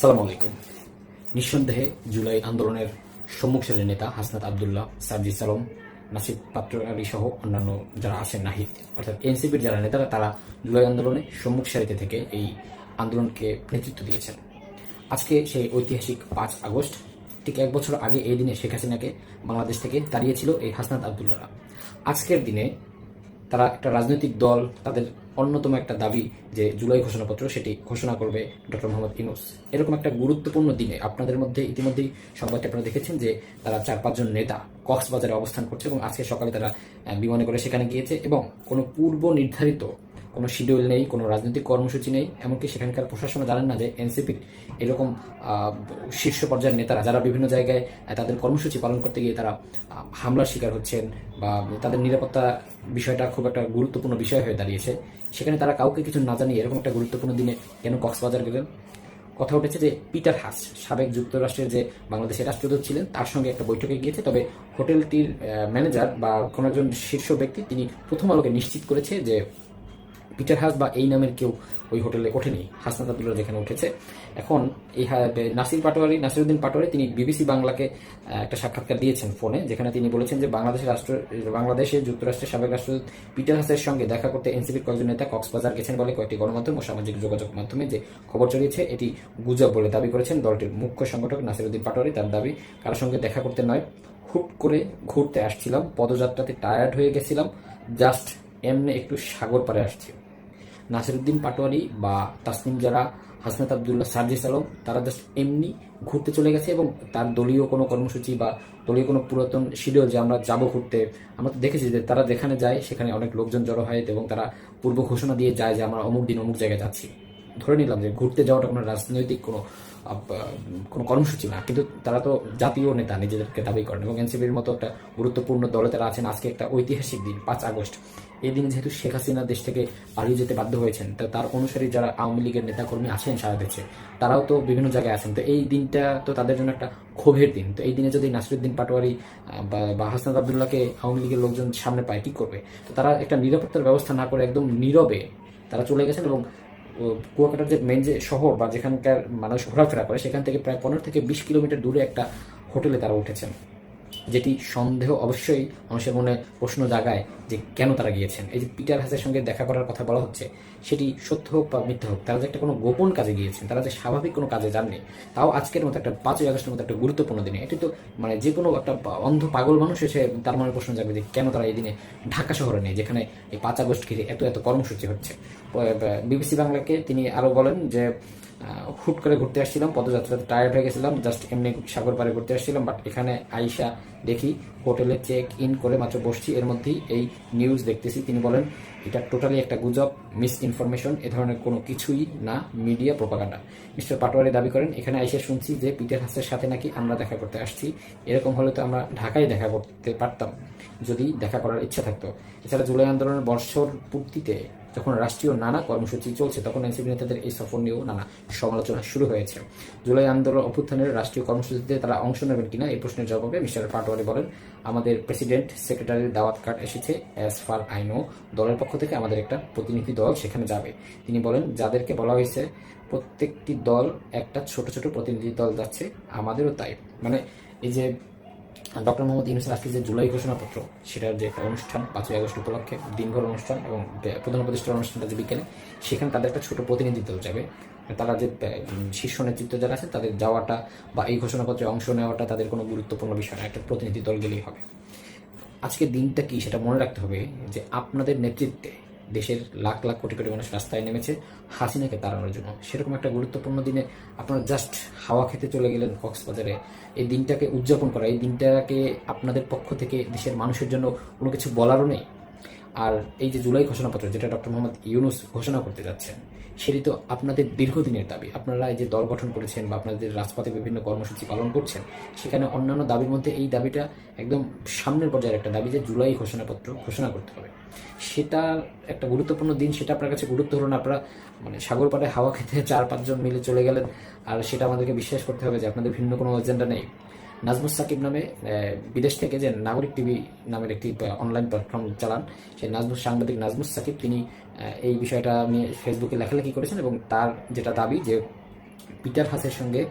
সালাম আলাইকুম। নিঃসন্দেহে জুলাই আন্দোলনের সম্মুখশারির নেতা হাসনাত আবদুল্লাহ সার্জি সালম, নাসিব পাত্র আলী সহ অন্যান্য যারা আছেন, নাহিদ, অর্থাৎ এনসিপির যারা নেতারা, তারা জুলাই আন্দোলনে সম্মুখ সারিতে থেকে এই আন্দোলনকে নেতৃত্ব দিয়েছেন। আজকে সেই ঐতিহাসিক পাঁচ আগস্ট, ঠিক এক বছর আগে এই দিনে শেখ হাসিনাকে বাংলাদেশ থেকে তাড়িয়েছিল এই হাসনাত আবদুল্লাহরা আজকের দিনে তারা একটা রাজনৈতিক দল, তাদের অন্যতম একটা দাবি যে জুলাই ঘোষণাপত্র সেটি ঘোষণা করবে ডক্টর মোহাম্মদ ইনুস এরকম একটা গুরুত্বপূর্ণ দিনে আপনাদের মধ্যে ইতিমধ্যেই সংবাদটি আপনারা দেখেছেন যে তারা চার, পাঁচজন নেতা কক্সবাজারে অবস্থান করছে এবং আজকে সকালে তারা বিমানে করে সেখানে গিয়েছে এবং কোনো পূর্ব নির্ধারিত কোনো শিডিউল নেই, কোনো রাজনৈতিক কর্মসূচি নেই, এমনকি সেখানকার প্রশাসনও জানেন না যে এনসিপি এরকম শীর্ষ পর্যায়ের নেতারা যারা বিভিন্ন জায়গায় তাদের কর্মসূচি পালন করতে গিয়ে তারা হামলার শিকার হচ্ছেন বা তাদের নিরাপত্তা বিষয়টা খুব একটা গুরুত্বপূর্ণ বিষয় হয়ে দাঁড়িয়েছে। সেখানে তারা কাউকে কিছু না জানিয়ে এরকম একটা গুরুত্বপূর্ণ দিনে কেন কক্সবাজার গেলেন? কথা উঠেছে যে পিটার হাস, সাবেক যুক্তরাষ্ট্রের যে বাংলাদেশের রাষ্ট্রদূত ছিলেন, তার সঙ্গে একটা বৈঠকে গিয়েছে, তবে হোটেলটির ম্যানেজার বা কোনো একজন শীর্ষ ব্যক্তি তিনি প্রথম আলোকে নিশ্চিত করেছে যে পিটার হাস বা এই নামের কেউ ওই হোটেলে ওঠেনি। হাসনাত আবদুল্লাহ যেখানে উঠেছে। এখন এই নাসির পাটোয়ারি নাসিরুদ্দিন পাটোয়ারি তিনি বিবিসি বাংলাকে একটা সাক্ষাৎকার দিয়েছেন ফোনে, যেখানে তিনি বলেছেন যে বাংলাদেশের রাষ্ট্র, বাংলাদেশে যুক্তরাষ্ট্রের সাবেক রাষ্ট্রদূত পিটার হাসের সঙ্গে দেখা করতে এনসিপির কয়েকজন নেতা কক্সবাজার গেছেন বলে কয়েকটি গণমাধ্যম ও সামাজিক যোগাযোগ মাধ্যমে যে খবর ছড়িয়েছে, এটি গুজব বলে দাবি করেছেন দলটির মুখ্য সংগঠক নাসিরুদ্দিন পাটোয়ারি। তার দাবি কারোর সঙ্গে দেখা করতে নয়। হুট করে ঘুরতে আসছিলাম, পদযাত্রাতে টায়ার্ড হয়ে গেছিলাম জাস্ট এমনি একটু সাগর পারে আসছি। নাসিরুদ্দিন পাটোয়ারি বা তাসনিম যারা, হাসনাত আবদুল্লাহ, সার্জিস আলম, তারা জাস্ট এমনি ঘুরতে চলে গেছে এবং তার দলীয় কোনো কর্মসূচি বা দলীয় কোনো পুরাতন শিডিউল যে আমরা যাব ঘুরতে, আমরা তো দেখেছি যে তারা যেখানে যায় সেখানে অনেক লোকজন জড়ো হয় এবং তারা পূর্ব ঘোষণা দিয়ে যায় যে আমরা অমুক দিন অমুক জায়গায় যাচ্ছি। ধরে নিলাম যে ঘুরতে যাওয়াটা কোনো রাজনৈতিক কোনো কোনো কর্মসূচি না, কিন্তু তারা তো জাতীয় নেতা নিজেদেরকে দাবি করেন এবং এনসিপির মতো একটা গুরুত্বপূর্ণ দলে তারা আছেন। আজকে একটা ঐতিহাসিক দিন, পাঁচ আগস্ট। এই দিনে যেহেতু শেখ হাসিনা দেশ থেকে পালিয়ে যেতে বাধ্য হয়েছেন, তো তার অনুসারী যারা আওয়ামী লীগের নেতাকর্মী আছেন সারা দেশে, তারাও তো বিভিন্ন জায়গায় আছেন। তো এই দিনটা তো তাদের জন্য একটা ক্ষোভের দিন। তো এই দিনে যদি নাসিরুদ্দিন পাটোয়ারি বা- হাসনাত আবদুল্লাহকে আওয়ামী লীগের লোকজন সামনে পায়, কি করবে? তো তারা একটা নিরাপত্তার ব্যবস্থা না করে একদম নীরবে তারা চলে গেছেন এবং কুয়াকাটার যে মেন যে শহর বা যেখানকার মানুষ ঘোরাফেরা করে, সেখান থেকে প্রায় পনেরো থেকে বিশ কিলোমিটার দূরে একটা হোটেলে তারা উঠেছেন। যেটি সন্দেহ অবশ্যই মানুষের মনে প্রশ্ন জাগায় যে কেন তারা গিয়েছেন। এই যে পিটার হাসের সঙ্গে দেখা করার কথা বলা হচ্ছে, সেটি সত্য হোক বা মিথ্যা হোক, তারা যে একটা কোনো গোপন কাজে গিয়েছেন, তারা যে স্বাভাবিক কোনো কাজে যাননি, তাও আজকের মতো একটা পাঁচই আগস্টের মতো একটা গুরুত্বপূর্ণ দিনে। এটি তো মানে যে কোনো একটা অন্ধ পাগল মানুষ এসে তার মনে প্রশ্ন জাগবে যে কেন তারা এই দিনে ঢাকা শহরে নেই, যেখানে এই পাঁচ আগস্ট ঘিরে এত এত কর্মসূচি হচ্ছে। বিবিসি বাংলাকে তিনি আরও বলেন যে হুট করে ঘুরতে আসছিলাম, পদযাত্রাতে টায়ার্ড হয়ে গেছিলাম জাস্ট এমনি সাগর পাড়ে ঘুরতে আসছিলাম বাট এখানে আইসা দেখি হোটেলে চেক ইন করে মাত্র বসছি। এর মধ্যেই এই নিউজ দেখতেছি, তিনি বলেন, এটা টোটালি একটা গুজব মিস ইনফরমেশন এ ধরনের কোনো কিছুই না মিডিয়া প্রোপাগান্ডা মিস্টার পাটোয়ারি দাবি করেন, এখানে আইসা শুনছি যে পিটার হাসের সাথে নাকি আমরা দেখা করতে আসছি। এরকম হলে তো আমরা ঢাকায় দেখা করতে পারতাম, যদি দেখা করার ইচ্ছা থাকতো। এছাড়া জুলাই আন্দোলনের বর্ষর পূর্তিতে যখন রাষ্ট্রীয় নানা কর্মসূচি চলছে, তখন এনসিপি নেতাদের এই সফর নিয়েও নানা সমালোচনা শুরু হয়েছে। জুলাই আন্দোলন অভ্যুত্থানের রাষ্ট্রীয় কর্মসূচিতে তারা অংশ নেবেন কিনা এই প্রশ্নের জবাবে মিস্টার পাটোয়ারি বলেন, আমাদের প্রেসিডেন্ট সেক্রেটারির দাওয়াত কার্ড এসেছে, অ্যাজ ফার আই নো, দলের পক্ষ থেকে আমাদের একটা প্রতিনিধি দল সেখানে যাবে। তিনি বলেন, যাদেরকে বলা হয়েছে প্রত্যেকটি দল একটা ছোট ছোট প্রতিনিধি দল যাচ্ছে, আমাদেরও তাই। মানে এই যে ডক্টর মোহাম্মদ ইউনুসের আজকে যে জুলাই ঘোষণাপত্র, সেটার যে একটা অনুষ্ঠান, পাঁচই আগস্ট উপলক্ষে দিনভর অনুষ্ঠান এবং প্রধান উপদেষ্টার অনুষ্ঠানটা যে বিকেলে, সেখানে তাদের একটা ছোট প্রতিনিধিত্ব যাবে। তারা যে শীর্ষ নেতৃত্ব যারা আছে, তাদের যাওয়াটা বা এই ঘোষণাপত্রে অংশ নেওয়াটা তাদের কোনো গুরুত্বপূর্ণ বিষয় না, একটা প্রতিনিধি দল গেলেই হবে। আজকের দিনটা কি সেটা মনে রাখতে হবে যে আপনাদের নেতৃত্বে দেশের লাখ লাখ কোটি কোটি মানুষ রাস্তায় নেমেছে, হাসিনাকে তাড়ানোর জন্য। সেরকম একটা গুরুত্বপূর্ণ দিনে আপনারা জাস্ট হাওয়া খেতে চলে গেলেন কক্সবাজারে। এই দিনটাকে উদযাপন করা, এই দিনটাকে আপনাদের পক্ষ থেকে দেশের মানুষের জন্য কোনো কিছু বলারও নেই। আর এই যে জুলাই ঘোষণাপত্র যেটা ডক্টর মোহাম্মদ ইউনুস ঘোষণা করতে যাচ্ছেন, সেটি তো আপনাদের দীর্ঘদিনের দাবি। আপনারা এই যে দল গঠন করেছেন বা আপনাদের রাজপথে বিভিন্ন কর্মসূচি পালন করছেন, সেখানে অন্যান্য দাবির মধ্যে এই দাবিটা একদম সামনের পর্যায়ের একটা দাবি যে জুলাই ঘোষণাপত্র ঘোষণা করতে হবে। সেটা একটা গুরুত্বপূর্ণ দিন, সেটা আপনার কাছে গুরুত্ব হলো না, আপনারা মানে সাগর পাড়ে হাওয়া খেতে চার পাঁচজন মিলে চলে গেলেন, আর সেটা আমাদেরকে বিশ্বাস করতে হবে যে আপনাদের ভিন্ন কোনো এজেন্ডা নেই। নাজমুস সাকিব নামে বিদেশ থেকে যে নাগরিক টিভি নামের একটি অনলাইন প্ল্যাটফর্ম চালান, সেই নাজমুস, সাংবাদিক নাজমুস সাকিব, তিনি এই বিষয়টা নিয়ে ফেসবুকে লেখালেখি করেছেন এবং তার যেটা দাবি যে পিটার হাসের সঙ্গে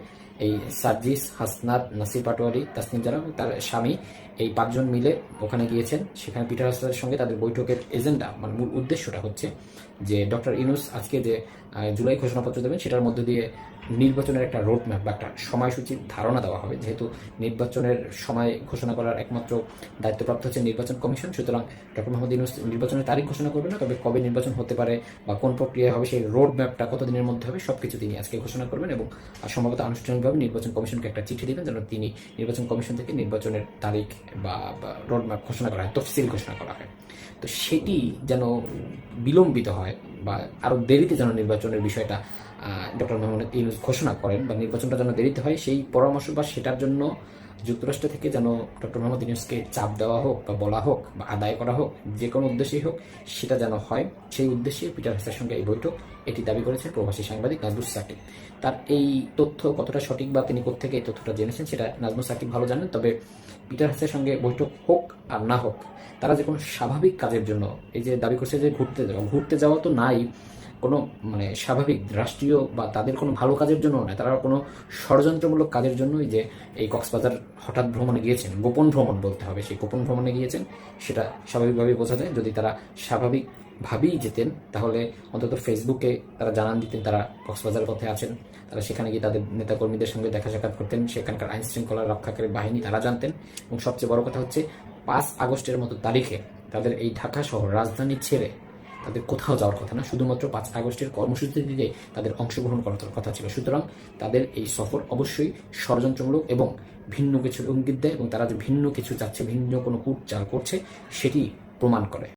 এই সার্জিস হাসনাত, নাসির পাটোয়ারি, তাসনিম জারা তার স্বামী এই পাঁচজন মিলে ওখানে গিয়েছেন। সেখানে পিটার হাসের সঙ্গে তাদের বৈঠকের এজেন্ডা মানে মূল উদ্দেশ্যটা হচ্ছে যে ডক্টর ইনুস আজকে যে জুলাই ঘোষণাপত্র দেবেন, সেটার মধ্যে দিয়ে নির্বাচনের একটা রোড ম্যাপ বা একটা সময়সূচির ধারণা দেওয়া হবে। যেহেতু নির্বাচনের সময় ঘোষণা করার একমাত্র দায়িত্বপ্রাপ্ত হচ্ছে নির্বাচন কমিশন, সুতরাং ডক্টর মোহাম্মদ ইউনুস নির্বাচনের তারিখ ঘোষণা করবেন না, তবে কবে নির্বাচন হতে পারে বা কোন প্রক্রিয়া হবে সেই রোড ম্যাপটা কতদিনের মধ্যে হবে, সবকিছু তিনি আজকে ঘোষণা করবেন এবং সম্ভবত আনুষ্ঠানিকভাবে নির্বাচন কমিশনকে একটা চিঠি দেবেন যেন তিনি নির্বাচন কমিশন থেকে নির্বাচনের তারিখ বা রোড ম্যাপ ঘোষণা করা হয় তফসিল ঘোষণা করা হয়। তো সেটি যেন বিলম্বিত হয় বা আরও দেরিতে যেন নির্বাচনের বিষয়টা ডক্টর মোহাম্মদ ইউনুস ঘোষণা করেন বা নির্বাচনটা যেন দেরিতে হয়, সেই পরামর্শ বা সেটার জন্য যুক্তরাষ্ট্র থেকে যেন ডক্টর মোহাম্মদ ইউনুসকে চাপ দেওয়া হোক বা বলা হোক বা আদায় করা হোক, যে কোনো উদ্দেশ্যেই হোক, সেটা যেন হয়, সেই উদ্দেশ্যে পিটার হাসের সঙ্গে এই বৈঠক, এটি দাবি করেছেন প্রবাসী সাংবাদিক নাজমুস সাকিব। তার এই তথ্য কতটা সঠিক বা তিনি কোথেকে এই তথ্যটা জেনেছেন, সেটা নাজমুস সাকিব ভালো জানেন, তবে পিটার হাসের সঙ্গে বৈঠক হোক আর না হোক, তারা যে কোনো স্বাভাবিক কাজের জন্য, এই যে দাবি করছে যে ঘুরতে যাওয়া ঘুরতে যাওয়া তো নাই কোনো মানে স্বাভাবিক রাষ্ট্রীয় বা তাদের কোনো ভালো কাজের জন্য নয়, তারা কোনো ষড়যন্ত্রমূলক কাজের জন্যই যে এই কক্সবাজার হঠাৎ ভ্রমণে গিয়েছেন, গোপন ভ্রমণ বলতে হবে, সেই গোপন ভ্রমণে গিয়েছেন, সেটা স্বাভাবিকভাবেই বোঝা যায়। যদি তারা স্বাভাবিকভাবেই যেতেন, তাহলে অন্তত ফেসবুকে তারা জানান দিতেন তারা কক্সবাজারের পথে আছেন, তারা সেখানে গিয়ে তাদের নেতাকর্মীদের সঙ্গে দেখা সাক্ষাৎ করতেন, সেখানকার আইন শৃঙ্খলা রক্ষাকারী বাহিনী তারা জানতেন, এবং সবচেয়ে বড় কথা হচ্ছে, পাঁচ আগস্টের মতো তারিখে তাদের এই ঢাকা শহর রাজধানী ছেড়ে তাদের কোথাও যাওয়ার কথা না, শুধুমাত্র পাঁচ আগস্টের কর্মসূচিতে তাদের অংশগ্রহণ করার কথা ছিল। সুতরাং তাদের এই সফর অবশ্যই ষড়যন্ত্রমূলক এবং ভিন্ন কিছু ইঙ্গিত দেয় এবং তারা যে ভিন্ন কিছু চাচ্ছে, ভিন্ন কোনো কূট চাল করছে, সেটি প্রমাণ করে।